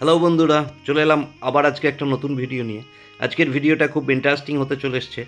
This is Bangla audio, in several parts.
হ্যালো বন্ধুরা, চলে এলাম আবার আজকে একটা নতুন ভিডিও নিয়ে। আজকের ভিডিওটা খুব ইন্টারেস্টিং হতে চলে এসছে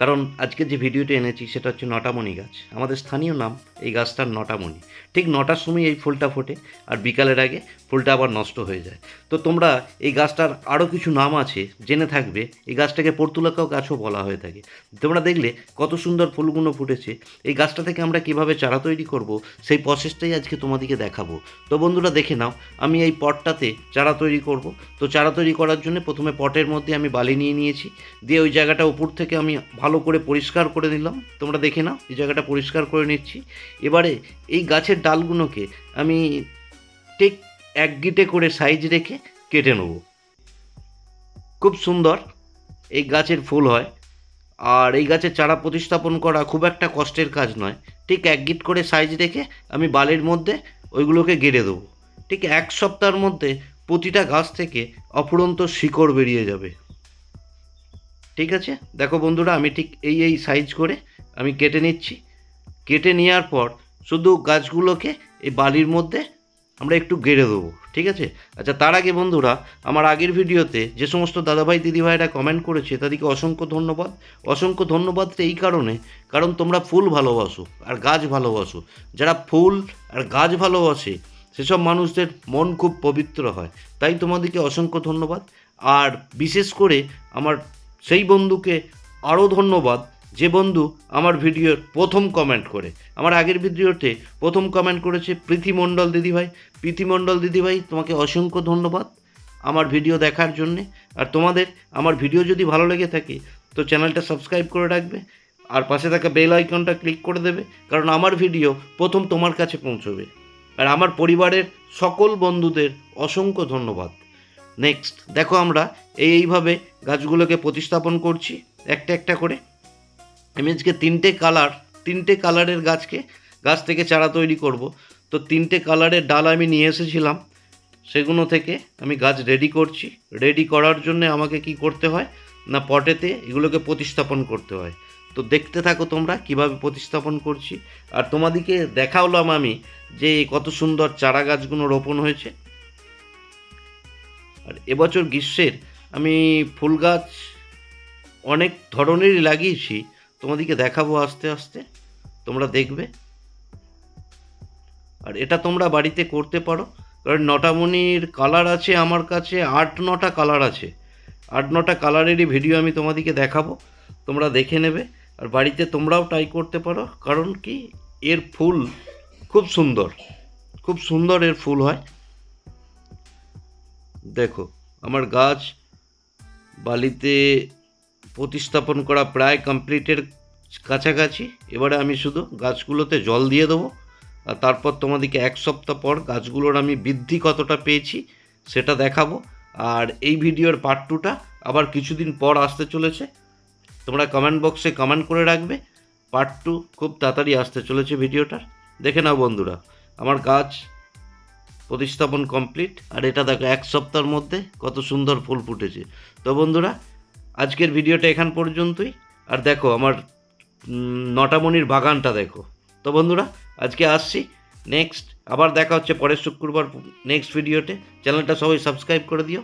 কারণ আজকে যে ভিডিওটা এনেছি সেটা হচ্ছে নটামণি গাছ। আমাদের স্থানীয় নাম এই গাছটার নটামণি ঠিক নটার সময় এই ফুলটা ফোটে আর বিকালের আগে ফুলটা আবার নষ্ট হয়ে যায়। তো তোমরা এই গাছটার আরও কিছু নাম আছে, জেনে থাকবে। এই গাছটাকে পর্তুলাকাও গাছও বলা হয়ে থাকে। তোমরা দেখলে কত সুন্দর ফুলগুলো ফুটেছে। এই গাছটা থেকে আমরা কীভাবে চারা তৈরি করব, সেই প্রসেসটাই আজকে তোমাদেরকে দেখাবো। তো বন্ধুরা, দেখে নাও, আমি এই পটটাতে চারা তৈরি করব। তো চারা তৈরি করার জন্য প্রথমে পটের মধ্যে আমি বালি নিয়ে নিয়েছি। দিয়ে ওই জায়গাটা উপর থেকে আমি ভালো করে পরিষ্কার করে নিলাম। তোমরা দেখে নাও, এই জায়গাটা পরিষ্কার করে নিচ্ছি। এবারে এই গাছের ডালগুলোকে আমি ঠিক এক গিটে করে সাইজ রেখে কেটে নেব। খুব সুন্দর এই গাছের ফুল হয়। আর এই গাছের চারা প্রতিস্থাপন করা খুব একটা কষ্টের কাজ নয়। ঠিক এক গিট করে সাইজ রেখে আমি বালির মধ্যে ওইগুলোকে গেড়ে দেবো। ঠিক এক সপ্তাহের মধ্যে প্রতিটা গাছ থেকে অফুরন্ত শিকড় বেরিয়ে যাবে। ঠিক আছে? দেখো বন্ধুরা, আমি ঠিক এই এই সাইজ করে আমি কেটে নিচ্ছি। কেটে নেওয়ার পর শুধু গাছগুলোকে এই বালির মধ্যে আমরা একটু গেড়ে দেবো, ঠিক আছে? আচ্ছা তার আগে বন্ধুরা, আমার আগের ভিডিওতে যে সমস্ত দাদাভাই, দিদিভাইরা কমেন্ট করেছে, তাদেরকে অসংখ্য ধন্যবাদ। অসংখ্য ধন্যবাদটা এই কারণে, কারণ তোমরা ফুল ভালোবাসো আর গাছ ভালোবাসো। যারা ফুল আর গাছ ভালোবাসে, সেসব মানুষদের মন খুব পবিত্র হয়। তাই তোমাদেরকে অসংখ্য ধন্যবাদ। আর বিশেষ করে আমার সেই বন্ধুকে আরও ধন্যবাদ যে বন্ধু আমার ভিডিওর প্রথম কমেন্ট করে। আমার আগের ভিডিওতে প্রথম কমেন্ট করেছে প্রীতি মণ্ডল দিদিভাই। প্রীতি মণ্ডল দিদিভাই, তোমাকে অসংখ্য ধন্যবাদ আমার ভিডিও দেখার জন্যে। আর তোমাদের আমার ভিডিও যদি ভালো লেগে থাকে, তো চ্যানেলটা সাবস্ক্রাইব করে রাখবে। আর পাশে থাকা বেল আইকনটা ক্লিক করে দেবে, কারণ আমার ভিডিও প্রথম তোমার কাছে পৌঁছবে। আর আমার পরিবারের সকল বন্ধুদের অসংখ্য ধন্যবাদ। নেক্সট দেখো আমরা এই এইভাবে গাছগুলোকে প্রতিস্থাপন করছি, একটা একটা করে। আজকে তিনটে কালার তিনটে কালারের গাছকে, গাছ থেকে চারা তৈরি করব। তো তিনটে কালারের ডাল আমি নিয়ে এসেছিলাম। সেগুলো থেকে আমি গাছ রেডি করছি। রেডি করার জন্য আমাকে কি করতে হয়? না পটেতে এগুলোকে প্রতিস্থাপন করতে হয়। তো দেখতে থাকো তোমরা কীভাবে প্রতিস্থাপন করছি। আর তোমাদেরকে দেখাওলাম আমি যে কত সুন্দর চারা গাছগুলো রোপণ হয়েছে। আর এবছর গ্রীষ্মের আমি ফুল গাছ অনেক ধরনেরই লাগিয়েছি। তোমাদেরকে দেখাবো আস্তে আস্তে, তোমরা দেখবে। আর এটা তোমরা বাড়িতে করতে পারো, কারণ নটামণির কালার আছে আমার কাছে, আট নটা কালার আছে। আট নটা কালারেরই ভিডিও আমি তোমাদেরকে দেখাবো, তোমরা দেখে নেবে। আর বাড়িতে তোমরাও ট্রাই করতে পারো, কারণ কি, এর ফুল খুব সুন্দর খুব সুন্দর এর ফুল হয়। দেখো, আমার গাছ বালিতে প্রতিস্থাপন করা প্রায় কমপ্লিটের কাছাকাছি। এবারে আমি শুধু গাছগুলোতে জল দিয়ে দেবো। আর তারপর তোমাদেরকে এক সপ্তাহ পর গাছগুলোর আমি বৃদ্ধি কতটা পেয়েছি সেটা দেখাবো। আর এই ভিডিওর পার্ট টুটা আবার কিছুদিন পর আসতে চলেছে। তোমরা কমেন্ট বক্সে কমেন্ট করে রাখবে। পার্ট টু খুব তাড়াতাড়ি আসতে চলেছে ভিডিওটা। দেখে নাও বন্ধুরা, আমার গাছ প্রতিস্থাপন কমপ্লিট আর এটা দেখো, এক সপ্তাহের মধ্যে কত সুন্দর ফুল ফুটেছে। তো বন্ধুরা আজকের ভিডিওটা এখান পর্যন্তই। আর দেখো, আমার নটামণির বাগানটা দেখো। তো বন্ধুরা, আজকে আসছি। নেক্সট আবার দেখা হচ্ছে পরের শুক্রবার নেক্সট ভিডিওতে। চ্যানেলটা সবাই সাবস্ক্রাইব করে দিও।